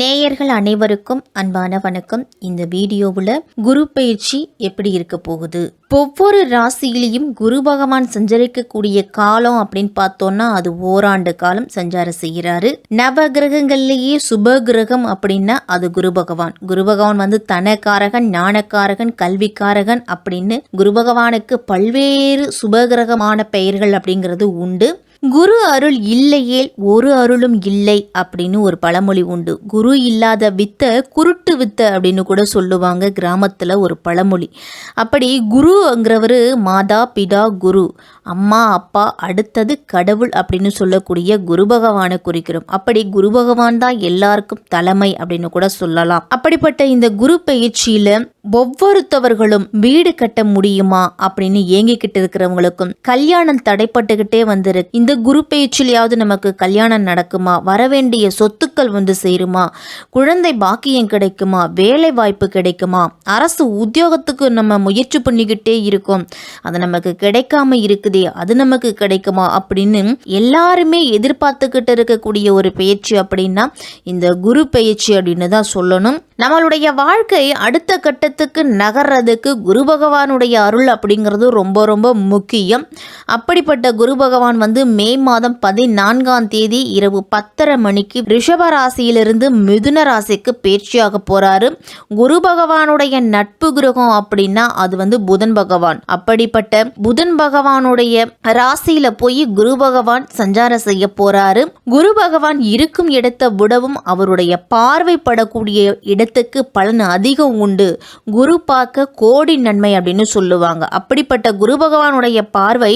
நேயர்கள் அனைவருக்கும் அன்பான வணக்கம் இந்த வீடியோவில் குரு பயிற்சி எப்படி இருக்க போகுது? ஒவ்வொரு ராசியிலையும் குரு பகவான் சஞ்சரிக்கக்கூடிய காலம் அப்படின்னு பார்த்தோம்னா அது ஓராண்டு காலம் சஞ்சாரம் செய்கிறாரு. நவ கிரகங்கள்லேயே சுப கிரகம் அப்படின்னா அது குரு பகவான். குரு பகவான் வந்து தனக்காரகன் ஞானக்காரகன் கல்விக்காரகன் அப்படின்னு குரு பகவானுக்கு பல்வேறு சுபகிரகமான பெயர்கள் அப்படிங்கிறது உண்டு. குரு அருள் இல்லையே ஒரு அருளும் இல்லை அப்படின்னு ஒரு பழமொழி உண்டு. குரு இல்லாத வித்தை குருட்டு வித்தை அப்படின்னு கூட சொல்லுவாங்க கிராமத்தில் ஒரு பழமொழி. அப்படி குருங்கிறவர் மாதா பிதா குரு. அம்மா அப்பா அடுத்தது கடவுள் அப்படின்னு சொல்லக்கூடிய குரு பகவானை குறிக்கிறோம். அப்படி குரு பகவான் தான் எல்லாருக்கும் தலைமை அப்படின்னு கூட சொல்லலாம். அப்படிப்பட்ட இந்த குரு பயிற்சியில ஒவ்வொருத்தவர்களும் வீடு கட்ட முடியுமா அப்படின்னு ஏங்கிக்கிட்டு இருக்கிறவங்களுக்கும் கல்யாணம் தடைப்பட்டுக்கிட்டே வந்திருக்கு இந்த குரு பயிற்சியிலையாவது நமக்கு கல்யாணம் நடக்குமா? வரவேண்டிய சொத்துக்கள் வந்து சேருமா? குழந்தை பாக்கியம் கிடைக்குமா? வேலை வாய்ப்பு கிடைக்குமா? அரசு உத்தியோகத்துக்கு நம்ம முயற்சி பண்ணிக்கிட்டே இருக்கோம். அது நமக்கு கிடைக்காம இருக்குது அது நமக்கு கிடைக்குமா அப்படின்னு எல்லாருமே எதிர்பார்த்துக்கிட்டு இருக்கக்கூடிய ஒரு பயிற்சி அப்படின்னா இந்த குரு பயிற்சி அப்படின்னு தான் சொல்லணும். நம்மளுடைய வாழ்க்கை அடுத்த கட்டத்துக்கு நகர்றதுக்கு குரு பகவானுடைய அருள் அப்படிங்கிறது ரொம்ப ரொம்ப முக்கியம். அப்படிப்பட்ட குரு பகவான் வந்து மே மாதம் பதினான்காம் தேதி இரவு பத்தரை மணிக்கு ரிஷப ராசியிலிருந்து மிதுன ராசிக்கு பயிற்சியாக போறாரு. குரு பகவானுடைய நட்பு கிரகம் அப்படின்னா அது வந்து புதன் பகவான். அப்படிப்பட்ட புதன் பகவானுடைய உங்களுடைய ராசியில போய் குரு பகவான் சஞ்சாரம் செய்ய போறாரு. குரு பகவான் இருக்கும் இடத்தை விடவும் அவருடைய பார்வைப்படக்கூடிய இடத்துக்கு பலன் அதிகம் உண்டு. குரு பார்க்க கோடி நன்மை அப்படின்னு சொல்லுவாங்க. அப்படிப்பட்ட குரு பகவானுடைய பார்வை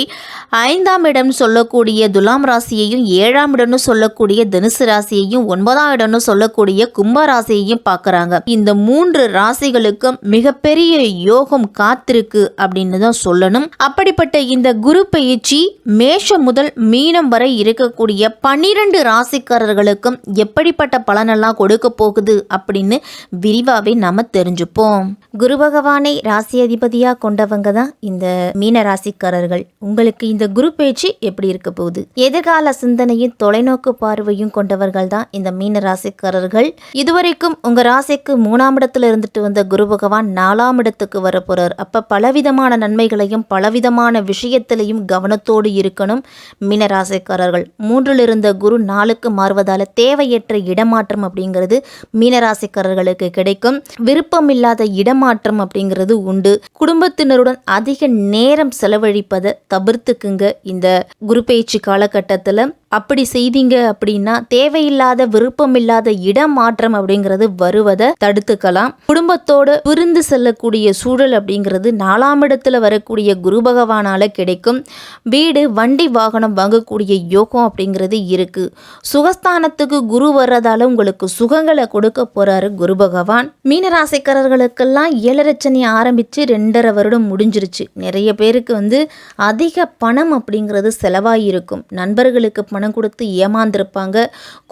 ஐந்தாம் இடம் சொல்லக்கூடிய துலாம் ராசியையும் ஏழாம் இடம்னு சொல்லக்கூடிய தனுசு ராசியையும் ஒன்பதாம் இடம்னு சொல்லக்கூடிய கும்ப ராசியையும் பார்க்குறாங்க. இந்த மூன்று ராசிகளுக்கும் மிகப்பெரிய யோகம் காத்திருக்கு அப்படின்னு தான் சொல்லணும். அப்படிப்பட்ட இந்த குரு பயிற்சி மேஷம் முதல் மீனம் வரை இருக்கக்கூடிய பன்னிரண்டு ராசிக்காரர்களுக்கும் எப்படிப்பட்ட பலனெல்லாம் கொடுக்க போகுது அப்படின்னு விரிவாகவே நாம தெரிஞ்சுப்போம். குரு பகவானை ராசி அதிபதியாக கொண்டவங்க தான் இந்த மீன ராசிக்காரர்கள். உங்களுக்கு இந்த குரு பயிற்சி எப்படி இருக்க போகுது? எதிர்கால சிந்தனையும் தொலைநோக்கு பார்வையும் கொண்டவர்கள் தான் இந்த மீன ராசிக்காரர்கள். இதுவரைக்கும் உங்க ராசிக்கு மூணாம் இடத்துல இருந்துட்டு வந்த குரு பகவான் நாலாம் இடத்துக்கு வர அப்போ பலவிதமான நன்மைகளையும் பலவிதமான விஷயத்திலையும் கவனத்தோடு இருக்கணும். மீனராசிக்காரர்கள் மூன்றில் இருந்த குரு நாளுக்கு மாறுவதால் தேவையற்ற இடமாற்றம் அப்படிங்கிறது மீனராசிக்காரர்களுக்கு கிடைக்கும். விருப்பமில்லாத இடமாற்றம் அப்படிங்கிறது உண்டு. குடும்பத்தினருடன் அதிக நேரம் செலவழிப்பதை தவிர்த்துக்குங்க இந்த குரு பயிற்சி காலகட்டத்தில். அப்படி செய்தீங்க அப்படின்னா தேவையில்லாத விருப்பமில்லாத இடம் மாற்றம் அப்படிங்கிறது வருவதை தடுத்துக்கலாம். குடும்பத்தோடு பிரிந்து செல்லக்கூடிய சூழல் அப்படிங்கிறது நாலாம் இடத்துல வரக்கூடிய குரு பகவானால கிடைக்கும். வீடு வண்டி வாகனம் வாங்கக்கூடிய யோகம் அப்படிங்கிறது இருக்கு. சுகஸ்தானத்துக்கு குரு வர்றதால உங்களுக்கு சுகங்களை கொடுக்க போறாரு குரு பகவான். மீனராசிக்காரர்களுக்கெல்லாம் ஏழரச்சனை ஆரம்பிச்சு ரெண்டரை வருடம் முடிஞ்சிருச்சு. நிறைய பேருக்கு வந்து அதிக பணம் அப்படிங்கிறது செலவாயிருக்கும். நண்பர்களுக்கு பணம் கொடுத்து ஏமாந்துருப்பாங்க.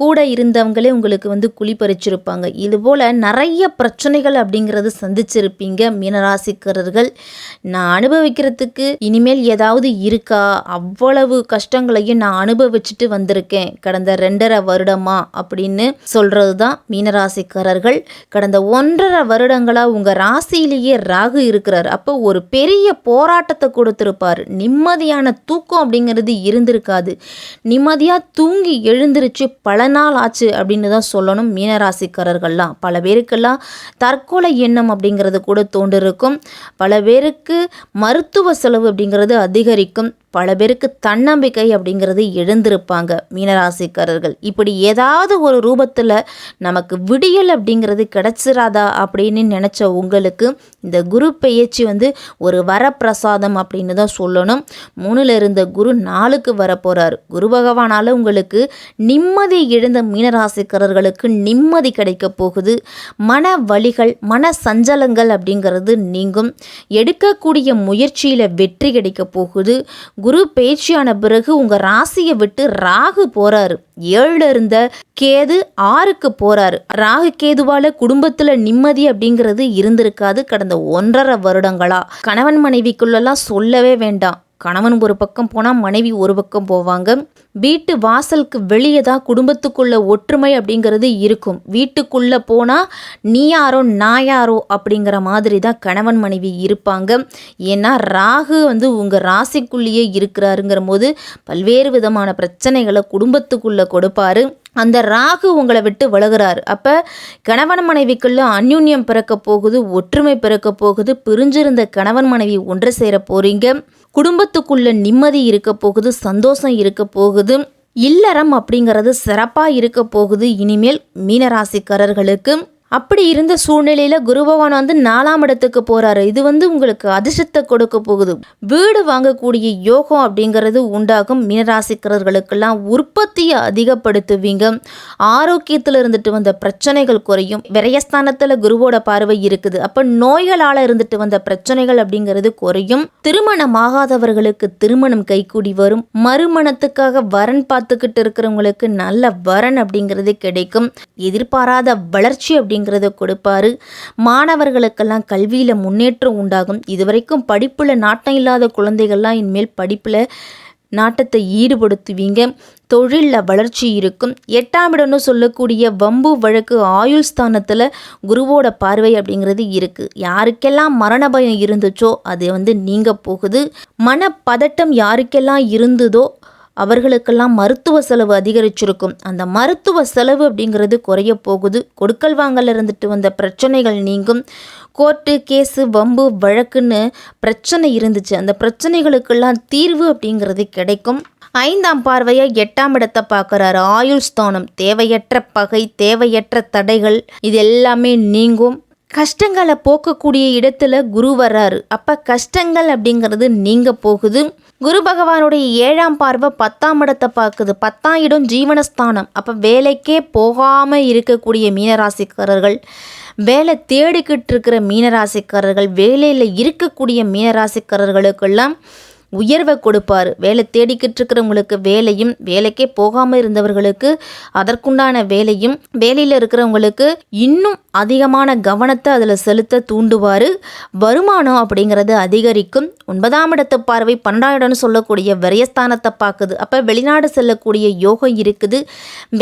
கூட இருந்தவங்களே உங்களுக்கு வந்து குழி பறிச்சிருப்பாங்க. இதுபோல் நிறைய பிரச்சனைகள் அப்படிங்கிறது சந்திச்சிருப்பீங்க மீனராசிக்காரர்கள். நான் அனுபவிக்கிறதுக்கு இனிமேல் ஏதாவது இருக்கா? அவ்வளவு கஷ்டங்களையும் நான் அனுபவிச்சுட்டு வந்திருக்கேன். கடந்த ரெண்டரை வருடமா அப்படின்னு சொல்கிறது தான் மீனராசிக்காரர்கள். கடந்த ஒன்றரை வருடங்களாக உங்கள் ராசியிலேயே ராகு இருக்கிறார். அப்போ ஒரு பெரிய போராட்டத்தை கொடுத்துருப்பார். நிம்மதியான தூக்கம் அப்படிங்கிறது இருந்திருக்காது. நிம்மதி நிம்மதியாக தூங்கி எழுந்திருச்சு பல நாள் ஆச்சு அப்படின்னு தான் சொல்லணும் மீனராசிக்காரர்கள்லாம். பல பேருக்கெல்லாம் தற்கொலை எண்ணம் அப்படிங்கிறது கூட தோன்றிருக்கும். பல பேருக்கு மருத்துவ செலவு அப்படிங்கிறது அதிகரிக்கும். பல பேருக்கு தன்னம்பிக்கை அப்படிங்கிறது எழுந்திருப்பாங்க மீனராசிக்காரர்கள். இப்படி ஏதாவது ஒரு ரூபத்தில் நமக்கு விடியல் அப்படிங்கிறது கிடச்சிராதா அப்படின்னு நினச்ச உங்களுக்கு இந்த குரு பெயர்ச்சி வந்து ஒரு வரப்பிரசாதம் அப்படின்னு தான் சொல்லணும். மூணில் இருந்த குரு நாளுக்கு வரப்போகிறார் குரு பகவானால் உங்களுக்கு நிம்மதி எழுந்த மீனராசிக்காரர்களுக்கு நிம்மதி கிடைக்க போகுது. மன வழிகள் மன சஞ்சலங்கள் அப்படிங்கிறது நீங்கும். எடுக்கக்கூடிய முயற்சியில் வெற்றி கிடைக்க போகுது. குரு பேச்சியான பிறகு உங்கள் ராசியை விட்டு ராகு போகிறாரு ஏழில் இருந்த கேது ஆறுக்கு போகிறாரு ராகு கேதுவால குடும்பத்தில் நிம்மதி அப்படிங்கிறது இருந்திருக்காது கடந்த ஒன்றரை வருடங்களா. கணவன் மனைவிக்குள்ளெல்லாம் சொல்லவே வேண்டாம். கணவன் ஒரு பக்கம் போனால் மனைவி ஒரு பக்கம் போவாங்க. வீட்டு வாசலுக்கு வெளியே தான் குடும்பத்துக்குள்ள ஒற்றுமை அப்படிங்கிறது இருக்கும். வீட்டுக்குள்ளே போனால் நீ யாரோ நான் யாரோ அப்படிங்கிற மாதிரி தான் கணவன் மனைவி இருப்பாங்க. ஏன்னா ராகு வந்து உங்கள் ராசிக்குள்ளேயே இருக்கிறாருங்கிற போது பல்வேறு விதமான பிரச்சனைகளை குடும்பத்துக்குள்ளே கொடுப்பாரு. அந்த ராகு உங்களை விட்டு விலகுறாரு. அப்போ கணவன் மனைவிக்குள்ள அந்யூன்யம் பிறக்க போகுது ஒற்றுமை பிறக்க போகுது பிரிஞ்சிருந்த கணவன் மனைவி ஒன்று சேர போகிறீங்க குடும்பத்துக்குள்ள நிம்மதி இருக்க போகுது சந்தோஷம் இருக்க போகுது. இல்லறம் அப்படிங்கிறது சிறப்பாக இருக்க போகுது. இனிமேல் மீனராசிக்காரர்களுக்கு அப்படி இருந்த சூழ்நிலையில் குருபவான் வந்து நாலாம் இடத்துக்கு போகிறாரு இது வந்து உங்களுக்கு அதிர்ஷ்டத்தை கொடுக்க போகுது. வீடு வாங்கக்கூடிய யோகம் அப்படிங்கிறது உண்டாகும். மீனராசிக்கிறர்களுக்கெல்லாம் உற்பத்தியை அதிகப்படுத்துவீங்க. ஆரோக்கியத்தில் இருந்துட்டு வந்த பிரச்சனைகள் குறையும். விரயஸ்தானத்தில் குருவோட பார்வை இருக்குது. அப்போ நோய்களால் இருந்துட்டு வந்த பிரச்சனைகள் அப்படிங்கிறது குறையும். திருமணம் ஆகாதவர்களுக்கு திருமணம் கைகூடி வரும். மறுமணத்துக்காக வரன் பார்த்துக்கிட்டு இருக்கிறவங்களுக்கு நல்ல வரன் அப்படிங்கிறது கிடைக்கும். எதிர்பாராத வளர்ச்சி அப்படி அப்படிங்கிறத கொடுப்பாரு. மாணவர்களுக்கெல்லாம் கல்வியில் முன்னேற்றம் உண்டாகும். இதுவரைக்கும் படிப்பில் நாட்டம் இல்லாத குழந்தைகள்லாம் இனிமேல் படிப்பில் நாட்டத்தை ஈடுபடுத்துவீங்க. தொழிலில் வளர்ச்சி இருக்கும். எட்டாம் இடம்னு சொல்லக்கூடிய வம்பு வழக்கு ஆயுள் ஸ்தானத்தில் குருவோட பார்வை அப்படிங்கிறது இருக்குது யாருக்கெல்லாம் மரண பயம் இருந்துச்சோ அது வந்து நீங்க போகுது. மன பதட்டம் யாருக்கெல்லாம் இருந்ததோ அவர்களுக்கெல்லாம் மருத்துவ செலவு அதிகரிச்சிருக்கும். அந்த மருத்துவ செலவு அப்படிங்கிறது குறைய போகுது. கொடுக்கல் வாங்கல இருந்துட்டு வந்த பிரச்சனைகள் நீங்கும். கோர்ட்டு கேஸு வம்பு வழக்குன்னு பிரச்சனை இருந்துச்சு. அந்த பிரச்சனைகளுக்கெல்லாம் தீர்வு அப்படிங்கிறது கிடைக்கும். ஐந்தாம் பார்வையை எட்டாம் இடத்தை பார்க்குறாரு. ஆயுள் ஸ்தானம் தேவையற்ற பகை தேவையற்ற தடைகள் இது எல்லாமே நீங்கும். கஷ்டங்களை போக்கக்கூடிய இடத்துல குரு வர்றாரு. அப்போ கஷ்டங்கள் அப்படிங்கிறது நீங்க போகுது. குரு பகவானுடைய ஏழாம் பார்வை பத்தாம் இடத்தை பார்க்குது. பத்தாம் இடம் ஜீவனஸ்தானம். அப்போ வேலைக்கே போகாமல் இருக்கக்கூடிய மீனராசிக்காரர்கள் வேலை தேடிக்கிட்டு இருக்கிற மீனராசிக்காரர்கள் வேலையில் இருக்கக்கூடிய மீனராசிக்காரர்களுக்கெல்லாம் உயர்வை கொடுப்பார். வேலை தேடிக்கிட்டு இருக்கிறவங்களுக்கு வேலையும் வேலைக்கே போகாமல் இருந்தவர்களுக்கு அதற்குண்டான வேலையும் வேலையில் இருக்கிறவங்களுக்கு இன்னும் அதிகமான கவனத்தை அதில் செலுத்த தூண்டுவார். வருமானம் அப்படிங்கிறது அதிகரிக்கும். ஒன்பதாம் இடத்து பார்வை பன்னெண்டாயிடம்னு சொல்லக்கூடிய விரயஸ்தானத்தை பார்க்குது. அப்போ வெளிநாடு செல்லக்கூடிய யோகம் இருக்குது.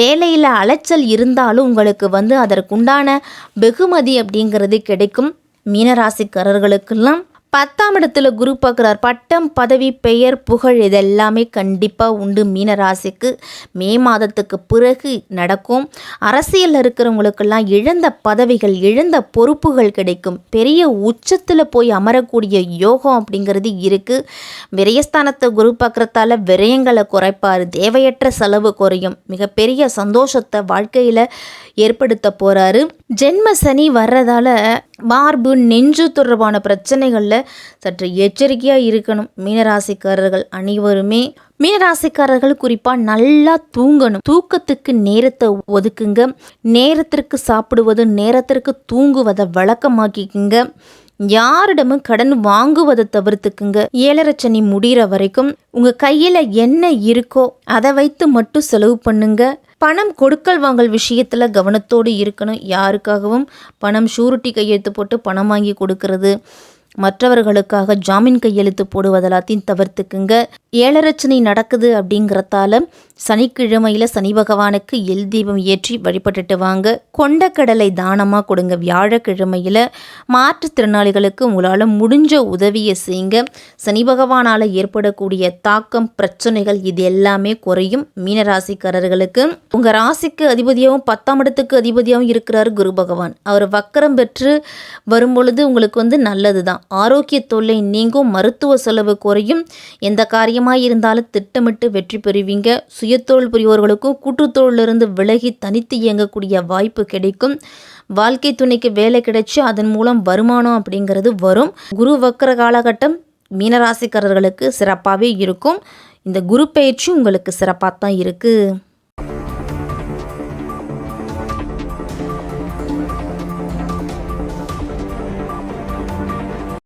வேலையில் அலைச்சல் இருந்தாலும் உங்களுக்கு வந்து அதற்குண்டான வெகுமதி அப்படிங்கிறது கிடைக்கும். மீனராசிக்காரர்களுக்கெல்லாம் பத்தாம் இடத்துல குரு பார்க்குறார். பட்டம் பதவி பெயர் புகழ் இதெல்லாமே கண்டிப்பாக உண்டு. மீனராசிக்கு மே மாதத்துக்கு பிறகு நடக்கும். அரசியலில் இருக்கிறவங்களுக்கெல்லாம் இழந்த பதவிகள் இழந்த பொறுப்புகள் கிடைக்கும். பெரிய உச்சத்தில் போய் அமரக்கூடிய யோகம் அப்படிங்கிறது இருக்குது விரயஸ்தானத்தை குரு பார்க்குறதால விரயங்களை குறைப்பார். தேவையற்ற செலவு குறையும். மிகப்பெரிய சந்தோஷத்தை வாழ்க்கையில் ஏற்படுத்த போகிறாரு ஜென்ம சனி வர்றதால மார்பு நெஞ்சு தொடர்பான பிரச்சனைகளில் சற்று எச்சரிக்கையாக இருக்கணும். மீனராசிக்காரர்கள் அனைவருமே மீனராசிக்காரர்கள் குறிப்பாக நல்லா தூங்கணும். தூக்கத்துக்கு நேரத்தை ஒதுக்குங்க. நேரத்திற்கு சாப்பிடுவது நேரத்திற்கு தூங்குவதை வழக்கமாக்கிக்குங்க. யாரிடமும் கடன் வாங்குவதை தவிர்த்துக்குங்க. ஏழரை சனி முடிகிற வரைக்கும் உங்கள் கையில் என்ன இருக்கோ அதை வைத்து மட்டும் செலவு பண்ணுங்க. பணம் கொடுக்கல் வாங்கல் விஷயத்தில் கவனத்தோடு இருக்கணும். யாருக்காகவும் பணம் ஷூரிட்டி கையெழுத்து போட்டு பணம் வாங்கி கொடுக்கறது. மற்றவர்களுக்காக ஜாமீன் கையெழுத்து போடுவதெல்லாத்தையும் தவிர்த்துக்குங்க. ஏழரச்சனை நடக்குது அப்படிங்கிறதால சனிக்கிழமையில் சனி பகவானுக்கு எல் தீபம் ஏற்றி வழிபட்டுட்டு வாங்க. கொண்டக்கடலை தானமாக கொடுங்க. வியாழக்கிழமையில் மாற்றுத்திறனாளிகளுக்கு உங்களால் முடிஞ்ச உதவியை செய்யுங்க. சனி பகவானால் ஏற்படக்கூடிய தாக்கம் பிரச்சனைகள் இது எல்லாமே குறையும். மீனராசிக்காரர்களுக்கு உங்கள் ராசிக்கு அதிபதியாகவும் பத்தாம் இடத்துக்கு அதிபதியாகவும் இருக்கிறார் குரு பகவான். அவர் வக்கரம் பெற்று வரும்பொழுது உங்களுக்கு வந்து நல்லது தான் ஆரோக்கிய தொல்லை நீங்கும் மருத்துவ செலவு குறையும். எந்த காரியமாக இருந்தாலும் திட்டமிட்டு வெற்றி பெறுவீங்க. சுயத்தொழில் புரிவோர்களுக்கும் கூட்டுத்தொழிலிருந்து விலகி தனித்து இயங்கக்கூடிய வாய்ப்பு கிடைக்கும். வாழ்க்கை துணைக்கு வேலை கிடைச்சி அதன் மூலம் வருமானம் அப்படிங்கிறது வரும். குரு வக்கர காலகட்டம் மீனராசிக்காரர்களுக்கு சிறப்பாகவே இருக்கும். இந்த குரு பயிற்சி உங்களுக்கு சிறப்பாக தான் இருக்குது